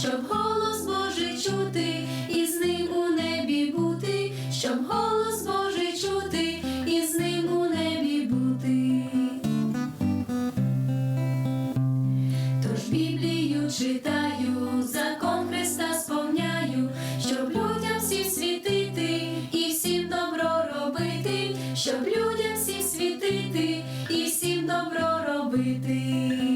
щоб голос Божий чути, і з ним у небі бути, щоб голос Божий чути, і з ним у небі бути. Тож Біблію читаю, закон Христа сповняю, щоб людям всім світити і всім добро робити, щоб людям всім світити і всім добро робити.